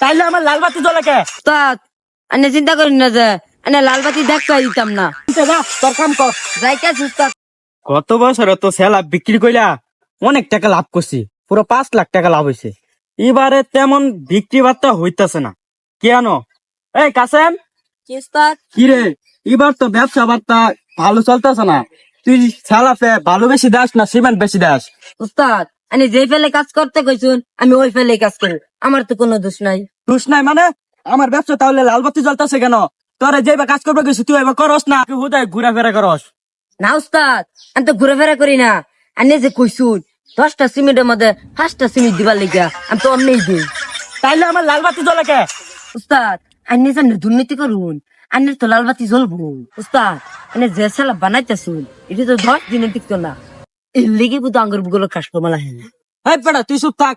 তাইলে আমার লাল বাতি জ্বলে কে? উস্তাদ আনে চিন্তা করেন না যে আনে লাল বাতি দেখাই দিতাম না। যা তোর কাম কর। যাইতেছি উস্তাদ। গত বছর তো সেলা বিক্রি কইলা অনেক টাকা লাভ করছি পুরো পাঁচ লাখ টাকা লাভ হয়েছে এবারে তেমন বিক্রি বার্তা হইতাছে না। কেন? এই কাসেম! কি উস্তাদ? কিরে এবার তো ব্যবসা বার্তা ভালো চলতেছে না। তুই সেলাফে ভালো বেশি দাস না সিমেন্ট বেশি দাস? উস্তাদ আনে যে ফেলে কাজ করতে কইছুন আমি ওই ফেলে কাজ করি। আমার তো কোনো দোষ নাই। দোষ নাই মানে? আমার ব্যবসা তাহলে লাল বাতি জ্বলতেছে কেন? তোরা যে কাজ করবে গেছিস তুই এবার করস না হুদায় ঘুরাফেরা করস। না উস্তাদ আমি তো ঘুরে করি না। আনে যে কইছুন দশটা সিমেন্টের মধ্যে পাঁচটা সিমেন্ট দিবার লিগা আমি তো অন্যই দিই। তাইলে আমার লাল বাতি জ্বলে কে? উস্তাদ আন্নে জান দুর্নীতি করুন আন্নের তো লাল বাতি জ্বলবো। উস্তাদ আনে যে সালা বানাইতেছুন এটা তো দশ দিনে টিকতো না। এর লেগে বুধ আঙ্গুরগুলো কাস্টমার না এই বেটা তুই চুপ থাক।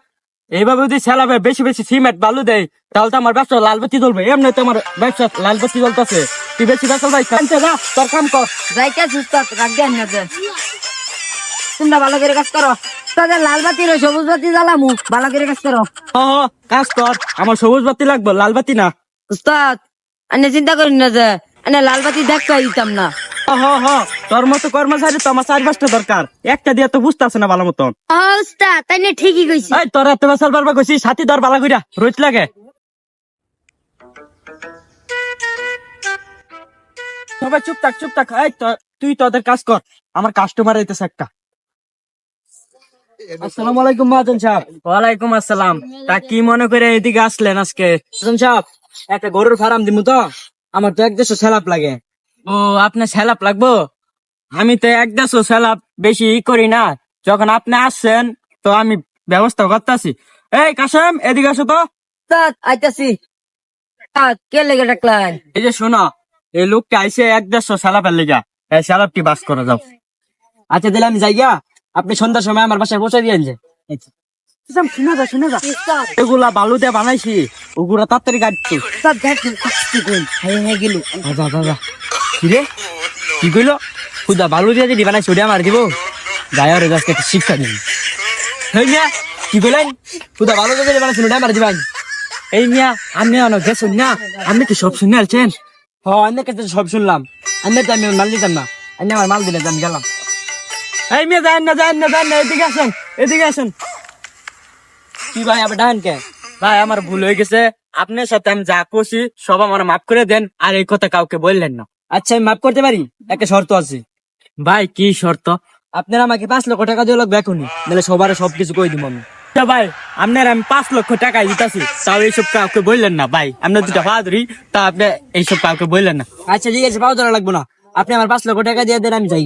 এইভাবে যদি সেলাবে বেশি বেশি সিমেন্ট বালু দেয় তাহলে তো আমার ব্যবসা লাল বাতি জ্বলবে এমনি তো আমার ব্যবসা লাল বাতি জ্বলতেছে তুই বেশি ব্যবসা যাই কানতে যা তোর কাম কর। রাখ দেন যে। তোমরা ভালো করে কাজ করো। তাদের লাল বাতি সবুজ বাতি জ্বালামু ভালো করে কাজ করো। কাজ কর। আমার সবুজ বাতি লাগবে লাল বাতি না। উস্তাদ চিন্তা করেন না যে আনে লাল বাতি দেখাই দিতাম না। হ হ হ তোর মতো কর্মচারী তো আমার চার পাঁচটা দরকার। একটা দিয়ে তো বুঝতেছে না ভালো মতন। উস্তাদ তাই না? ঠিকই কইছি। এই তোর এত বেসাল বারবার কইছি সাথী দর বালা কইরা রোজ লাগে। সবাই চুপ থাক চুপ থাক। এই তুই তোদের কাজ কর। আমার কাস্টমার আইতেছে একটা। আসসালামু আলাইকুম সাহেব। ওয়ালাইকুম আসসালাম। তা কি মনে করে এদিকে আসলেন আজকে? সাহেব একটা গরুর ফার্ম দিমু তো? আমার তো এক দেশে স্যালাপ লাগে। ও আপনার স্যালাপ লাগবো? আমি তো এক দেশও স্যালাপ বেশি ই করি না। যখন আপনি আসছেন তো আমি ব্যবস্থা করতেছি। এই কাসেম এদিকে আসো তো। আইতাছি। কে লেগে ডাকলেন? এই যে শোনো এই লোকটা আইসে এক দেড়শো স্যালাপের লেগা। এই স্যালাপটি বাস করে যাও। আচ্ছা দিলে আমি যাই গিয়া। আপনি সন্ধ্যার সময় আমার বাসায় পৌঁছে দিয়েন যে। এগুলা বালু দিয়ে বানাইছি। ওগুলা তাড়াতাড়ি হাই গেল যা কি কইলো? খুদা বালু দিয়ে যদি বানাইছি ওটা আমার দিব। গায়ে রে আজকে শিক্ষা দিন হেই মিয়া কি কইলেন খুদা বালু দিয়ে যদি বানাইছি ওটা আমার দিবান এই মিয়া আপনি অনেক গেছেন না। আপনি কি সব শুনে আলছেন হ অনেক কাছে সব শুনলাম আমি তো আমি মাল দিতাম না। আমি আমার মাল দিলে আমি গেলাম। এই মিয়া যান না যান না যান না এদিকে আসেন এদিকে আসেন। কি ভাই আবার ডান কে? ভাই আমার ভুল হয়ে গেছে। আপনার সাথে আমি যা করছি সব আমার মাফ করে দেন। আর এই কথা কাউকে বললেন না। আচ্ছা আমি মাফ করতে পারি? একটা শর্ত আছে। ভাই কি শর্ত? আপনারা আমাকে পাঁচ লক্ষ টাকা দিয়ে লাগবে এখনই নাহলে সবার সবকিছু কই দিব আমি। আচ্ছা ভাই আপনার আমি পাঁচ লক্ষ টাকা দিতেছি তাও এইসব কাউকে বললেন না ভাই। আপনার দুটা বাহাদুরি তা আপনি এইসব কাউকে বললেন না। আচ্ছা ঠিক আছে পাও ধরা লাগবো না। আপনি আমার পাঁচ লক্ষ টাকা দিয়ে দেন আমি যাই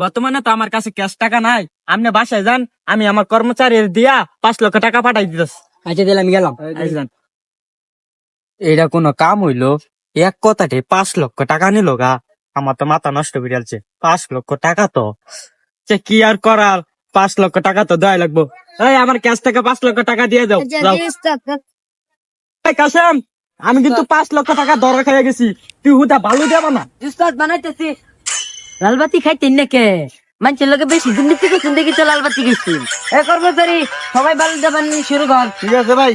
বর্তমানে তো আমার কাছে ক্যাশ টাকা নাই। আপনি বাসায় যান আমি আমার কর্মচারীর দিয়া পাঁচ লক্ষ টাকা পাঠাই দিতেছি। আচ্ছা দিলে আমি গেলাম। যান। এটা কোনো কাম হইল? এক কথাতে পাঁচ লক্ষ টাকা নিল গা। আমার তো মাথা নষ্ট করে যাচ্ছে পাঁচ লক্ষ টাকা তো? সে কি আর করার? পাঁচ লক্ষ টাকা তো দেওয়াই লাগবো। এই আমার ক্যাশ থেকে পাঁচ লক্ষ টাকা দিয়ে দাও। কাসেম আমি কিন্তু পাঁচ লক্ষ টাকা দরকার খেয়ে গেছি। তুই হুদা ভালো দেবা না বানাইতেছি। লাল বাতি খাইতেন না কে মানুষের লোকে বেশি দুর্নীতি করছেন দেখি তো লাল বাতি গেছি এ কর্মচারী সবাই ভালো দেবেন শুরু কর। ঠিক আছে ভাই।